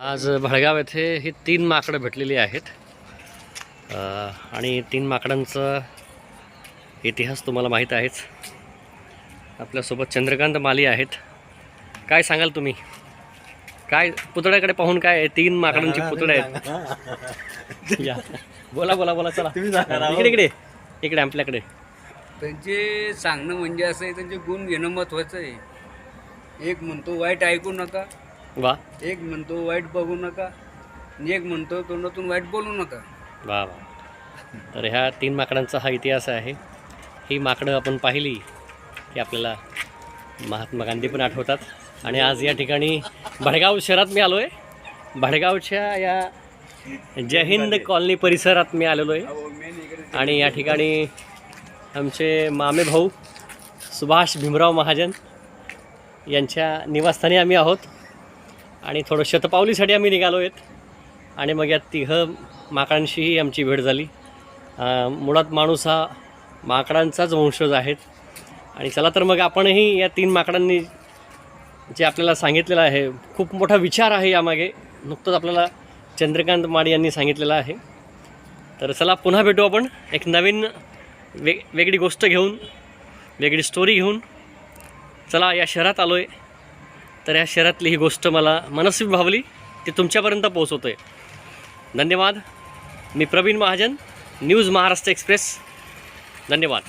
आज भडगाव येथे ही तीन माकडं भेटलेली आहेत. आणि तीन माकडांचा इतिहास तुम्हाला माहीत आहेच. आपल्यासोबत चंद्रकांत माली आहेत. काय सांगाल तुम्ही? काय पुतळ्याकडे पाहून काय आहे? तीन माकडांची पुतळे आहेत. या. बोला बोला बोला चला. इकडे इकडे. इकडे आपल्याकडे. त्यांचे सांगणं म्हणजे असं आहे त्यांचे गुण घेणं महत्वाचं आहे. एक म्हणतो वाईट ऐकू नका. वा. एक म्हणतो वाईट बघू नका आणि एक म्हणतो तोंडातून वाईट बोलू नका. वा वा. तर ह्या तीन माकडांचा हा इतिहास आहे. ही माकडं आपण पाहिली की आपल्याला महात्मा गांधी पण आठवतात. आणि आज या ठिकाणी भडगाव शहरात मी आलो आहे भडगावच्या या जय हिंद कॉलनी परिसरात मी आलेलो आहे आणि या ठिकाणी आमचे मामे भाऊ सुभाष भीमराव महाजन यांच्या निवासस्थानी आम्ही आहोत. आणि थोडं शतपावलीसाठी आम्ही निघालो आहेत आणि मग या तिघं माकडांशीही आमची भेट झाली. मुळात माणूस हा माकडांचाच वंशज आहेत. आणि चला तर मग आपणही या तीन माकडांनी जे आपल्याला सांगितलेलं आहे खूप मोठा विचार आहे यामागे. नुकतंच आपल्याला चंद्रकांत माडी यांनी सांगितलेलं आहे. तर चला पुन्हा भेटू आपण. एक नवीन वेग वेगळी गोष्ट घेऊन वेगळी स्टोरी घेऊन. चला या शहरात आलो आहे तर या शहरातली ही गोष्ट मला मनस्वी भावली ती तुमच्यापर्यंत पोहोचवतो आहे धन्यवाद. मी प्रवीण महाजन न्यूज महाराष्ट्र एक्सप्रेस. धन्यवाद.